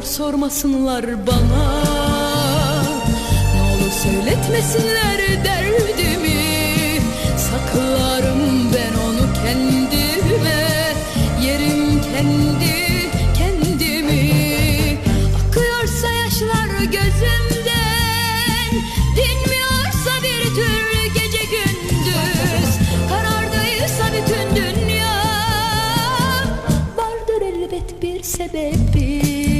olur sormasınlar bana. Ne olur söyletmesinler derdimi. Saklarım ben onu kendime. Yerim kendi kendimi. Akıyorsa yaşlar gözümden. Dinmiyorsa bir tür gece gündüz. Karardıysa bütün dünya. Vardır elbet bir sebebi